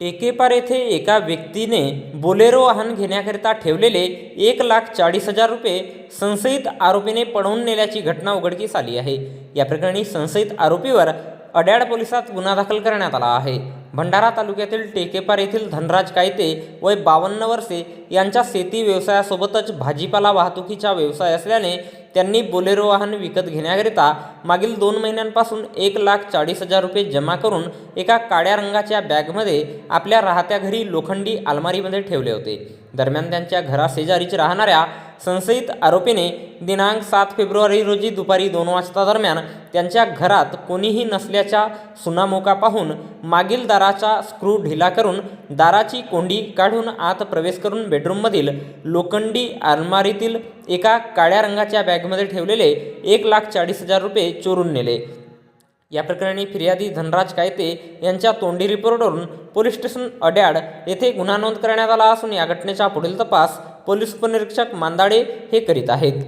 टेकेपार येथे एका व्यक्तीने बोलेरो वाहन घेण्याकरिता ठेवलेले एक लाख चाळीस हजार रुपये संशयित आरोपीने पळवून नेल्याची घटना उघडकीस आली आहे. या प्रकरणी संशयित आरोपीवर अड्याड पोलिसात गुन्हा दाखल करण्यात आला आहे. भंडारा तालुक्यातील टेकेपार येथील धनराज कायते वय बावन्न वर्षे यांच्या शेती व्यवसायासोबतच भाजीपाला वाहतुकीचा व्यवसाय असल्याने त्यांनी बोलेरो वाहन विकत घेण्याकरिता मागील दोन महिन्यांपासून एक लाख चाळीस हजार रुपये जमा करून एका काळ्या रंगाच्या बॅगमध्ये आपल्या राहत्या घरी लोखंडी अलमारीमध्ये ठेवले होते. दरम्यान त्यांच्या घराशेजारीच राहणाऱ्या संशयित आरोपीने दिनांक सात फेब्रुवारी रोजी दुपारी दोन वाजता दरम्यान त्यांच्या घरात कोणीही नसल्याच्या सुनामोका पाहून मागील दाराचा स्क्रू ढिला करून दाराची कोंडी काढून आत प्रवेश करून बेडरूममधील लोखंडी अलमारीतील एका काळ्या रंगाच्या बॅगमध्ये ठेवलेले एक लाख चाळीस हजार रुपये चोरून नेले. या प्रकरणी फिर्यादी धनराज कायते यांच्या तोंडी रिपोर्टवरून पोलीस स्टेशन अड्याड येथे गुन्हा नोंद करण्यात आला असून या घटनेचा पुढील तपास पोलीस उपनिरीक्षक मांदाडे हे करीत आहेत.